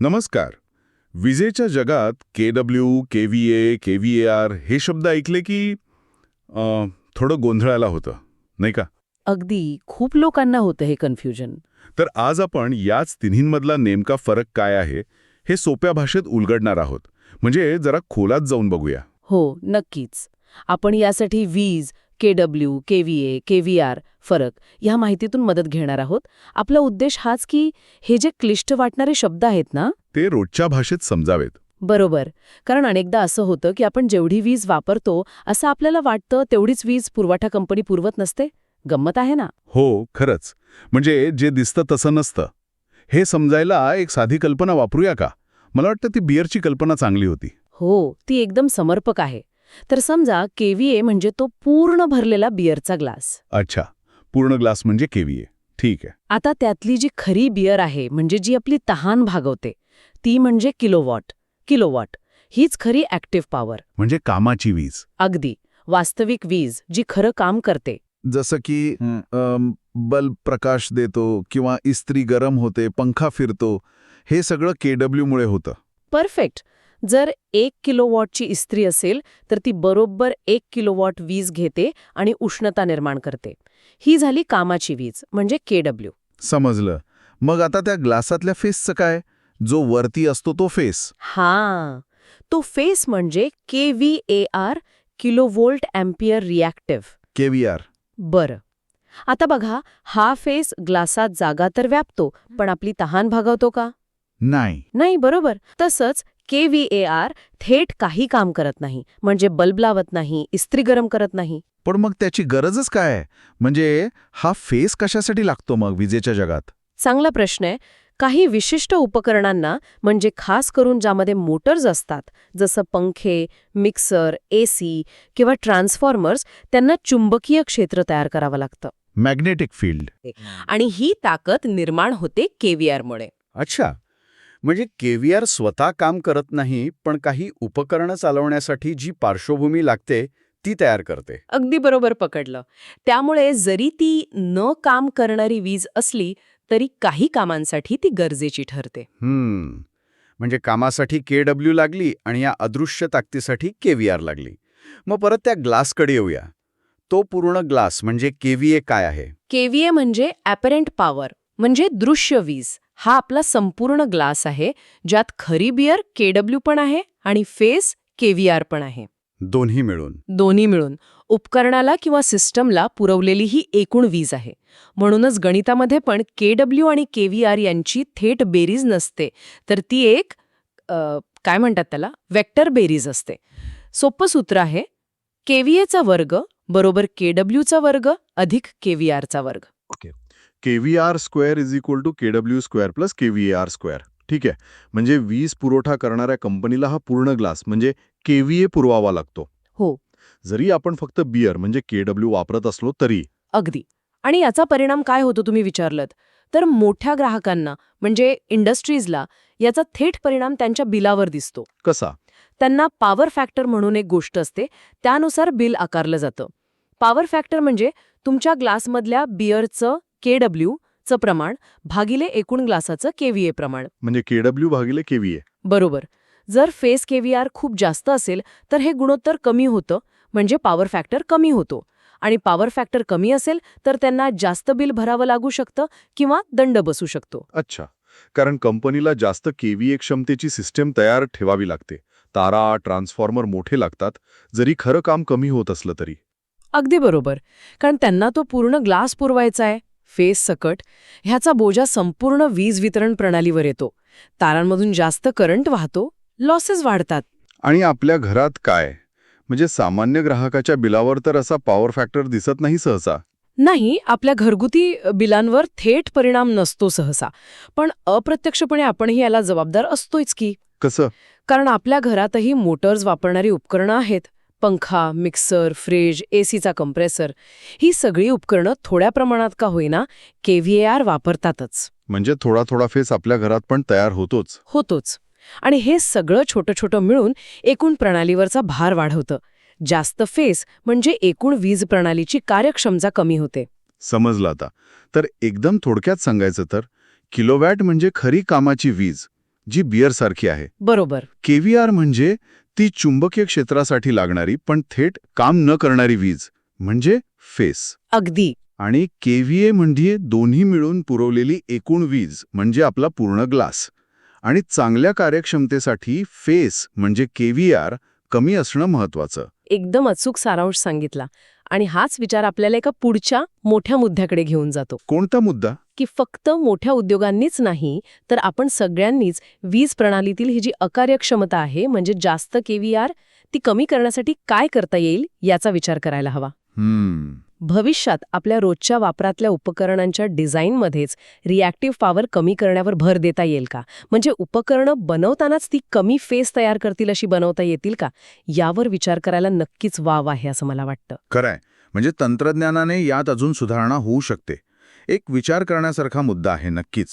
नमस्कार. विजेच्या जगात K W K V A K V A R हे शब्द ऐकले की अं, थोडं गोंधळायला होतं नाही का? अगदी. खूप लोकांना होतं हे कन्फ्युजन तर आज आपण याच तिन्हींमधला नेमका फरक काय आहे हे सोप्या भाषेत उलगडणार आहोत. म्हणजे जरा खोलात जाऊन बघूया. हो नक्कीच. आपण यासाठी वीज K W K V A K V A फरक ह्या माहितीतून मदत घेणार आहोत. आपला उद्देश हाच की हे जे क्लिष्ट वाटणारे शब्द आहेत ना? ते रोजच्या भाषेत समजावेत. बरोबर. कारण अनेकदा असं होतं की आपण जेवढी वीज वापरतो असं आपल्याला वाटतं तेवढीच वीज पुरवठा कंपनी पुरवत नसते. गंमत आहे ना? हो खरंच. म्हणजे जे दिसतं तसं नसतं. हे समजायला एक साधी कल्पना वापरूया का? मला वाटतं ती बियरची कल्पना चांगली होती. हो ती एकदम समर्पक आहे. तर समजा केव्हीए म्हणजे तो पूर्ण भरलेला बियरचा ग्लास. अच्छा. पूर्ण ग्लास म्हणजे केव्हीए. ठीक आहे. आता त्यातली जी खरी बियर आहे म्हणजे जी आपली तहान भागवते ती म्हणजे किलोवॉट किलोवॉट. हीच खरी ॲक्टिव्ह पॉवर. म्हणजे कामाची वीज. अगदी. वास्तविक वीज जी खरं काम करते. जसं की बल्ब प्रकाश देतो किंवा इस्त्री गरम होते पंखा फिरतो हे सगळं केडब्ल्यू मुळे होतं. परफेक्ट. जर एक किलोवॉटची इस्त्री असेल तर ती बरोबर एक किलोवॉट वीज घेते आणि उष्णता निर्माण करते. ही झाली कामाची वीज म्हणजे केडब्ल्यू. समजलं. मग आता त्या ग्लासातल्या फेसचं काय? जो वरती असतो तो फेस. हां. तो फेस म्हणजे K V A R kilovolt ampere reactive. KVAR बरं. आता बघा हा फेस ग्लासात जागा तर व्यापतो पण आपली तहान भागवतो का? नाही. नाही बरोबर. तसंच के व्ही ए आर थेट काही काम करत नाही म्हणजे बल्ब लावत नाही इस्त्री गरम करत नाही. पण मग त्याची गरजच काय आहे? म्हणजे हा फेस कशासाठी लागतो मग विजेच्या जगात? चांगला प्रश्न आहे. काही विशिष्ट उपकरणांना म्हणजे खास करून ज्यामध्ये मोटर्स असतात जसं पंखे मिक्सर एसी किंवा ट्रान्सफॉर्मर्स त्यांना चुंबकीय क्षेत्र तयार करावं लागतं. Magnetic field. आणि ही ताकद निर्माण होते केव्हीआरमुळे. अच्छा. म्हणजे केव्हीआर स्वतः काम करत नाही पण काही उपकरणं चालवण्यासाठी जी पार्श्वभूमी लागते ती तयार करते. अगदी बरोबर पकडलं. त्यामुळे जरी ती न काम करणारी वीज असली तरी काही कामांसाठी ती गरजेची ठरते. हम्म. म्हणजे कामासाठी के डब्ल्यू लागली आणि या अदृश्य ताकदीसाठी केव्हीआर लागली. मग परत त्या ग्लासकडे येऊया. तो पूर्ण ग्लास म्हणजे केव्हीए काय आहे? केव्हीए म्हणजे ॲपरंट पॉवर म्हणजे दृश्य वीज. हा आपला संपूर्ण ग्लास आहे ज्यात खरी बियर केडब्ल्यू पण आहे आणि फेस केव्हीआर पण आहे. दोन्ही मिळून. दोन्ही मिळून. उपकरणाला किंवा सिस्टमला पुरवलेली ही एकूण वीज आहे. म्हणूनच गणितामध्ये पण केडब्ल्यू आणि केव्हीआर यांची थेट बेरीज नसते. तर ती एक अ, काय म्हणतात त्याला? वेक्टर बेरीज असते. सोपं सूत्र आहे केव्हीएचा वर्ग बरोबर केडब्ल्यूचा वर्ग अधिक केव्हीआरचा वर्ग. KVAR square is equal to KW square plus KVAR square. ठीक आहे? म्हणजे वीज पुरवठा करणाऱ्या कंपनीला हा पूर्ण ग्लास म्हणजे केव्हीए पुरवावा लागतो. हो. जरी आपण फक्त बियर म्हणजे केडब्ल्यू वापरत असलो तरी. अगदी. आणि याचा परिणाम काय होतो तुम्ही विचारलत? तर मोठ्या ग्राहकांना म्हणजे इंडस्ट्रीजला याचा थेट परिणाम त्यांच्या बिलावर दिसतो. कसा? त्यांना पॉवर फॅक्टर म्हणून एक गोष्ट असते त्यानुसार बिल आकारलं जातं. पॉवर फॅक्टर म्हणजे तुमच्या ग्लासमधल्या बियरचं के चं प्रमाण भागिले एकूण ग्लासाचं केव्हीए प्रमाण. म्हणजे केडब्ल्यू भागिले केव्हीए. बरोबर. जर फेस केव्हीआर खूप जास्त असेल तर हे गुणोत्तर कमी होतं म्हणजे पॉवर फॅक्टर कमी होतो. आणि पॉवर फॅक्टर कमी असेल तर त्यांना जास्त बिल भरावं लागू शकतं किंवा दंड बसू शकतो. अच्छा. कारण कंपनीला जास्त केव्हीए क्षमतेची सिस्टम तयार ठेवावी लागते. तारा ट्रान्सफॉर्मर मोठे लागतात. जरी खरं काम कमी होत असलं तरी. अगदी बरोबर. कारण त्यांना तो पूर्ण ग्लास पुरवायचा आहे. फेस सकट ह्याचा बोजा संपूर्ण वीज वितरण प्रणालीवर येतो. तारांमधून जास्त करंट वाहतो लॉसेस वाढतात. आणि आपल्या घरात काय? म्हणजे सामान्य ग्राहकाच्या बिलावर तर असा पॉवर फॅक्टर दिसत नाही सहसा. नाही आपल्या घरगुती बिलांवर थेट परिणाम नसतो सहसा. पण अप्रत्यक्षपणे आपणही याला जबाबदार असतोच की. कसं? कारण आपल्या घरातही मोटर्स वापरणारी उपकरणं आहेत. पंखा मिक्सर फ्रीज एसीचा कंप्रेसर ही सगळी उपकरणं थोड्या प्रमाणात का होईना केव्हीएआर वापरतातच. म्हणजे थोडा थोडा फेस आपल्या घरात पण तयार होतोच. होतोच. आणि हे सगळं छोटं छोटं मिळून एकूण प्रणालीवरचा भार वाढवतं. जास्त फेस म्हणजे एकूण वीज प्रणालीची कार्यक्षमता कमी होते. समजलं आता. तर एकदम थोडक्यात सांगायचं तर किलोवॅट म्हणजे खरी कामाची वीज जी बियरसारखी आहे. बरोबर. केव्हीआर म्हणजे ती चुंबकीय क्षेत्रासाठी लागणारी पण थेट काम न करणारी वीज म्हणजे फेस. अगदी. आणि केव्हीए म्हणजे दोन्ही मिळून पुरवलेली एकूण वीज म्हणजे आपला पूर्ण ग्लास. आणि चांगल्या कार्यक्षमतेसाठी फेस म्हणजे केव्हीआर कमी असणं महत्वाचं एकदम अचूक सारांश सांगितला. आणि हाच विचार आपल्याला एका पुढच्या मोठ्या मुद्द्याकडे घेऊन जातो. कोणता मुद्दा? की फक्त मोठ्या उद्योगांनीच नाही तर आपण सगळ्यांनीच वीज प्रणालीतील ही जी अकार्यक्षमता आहे म्हणजे जास्त केव्हीआर ती कमी करण्यासाठी काय करता येईल याचा विचार करायला हवा. हम्म. भविष्यात आपल्या रोजच्या वापरातल्या उपकरणांच्या डिझाईनमध्येच रिॲक्टिव्ह पॉवर कमी करण्यावर भर देता येईल का? म्हणजे उपकरणं बनवतानाच ती कमी फेस तयार करतील अशी बनवता येतील का? यावर विचार करायला नक्कीच वाव आहे असं मला वाटतं. खरंय. म्हणजे तंत्रज्ञानाने यात अजून सुधारणा होऊ शकते. एक विचार करण्यासारखा मुद्दा आहे नक्कीच.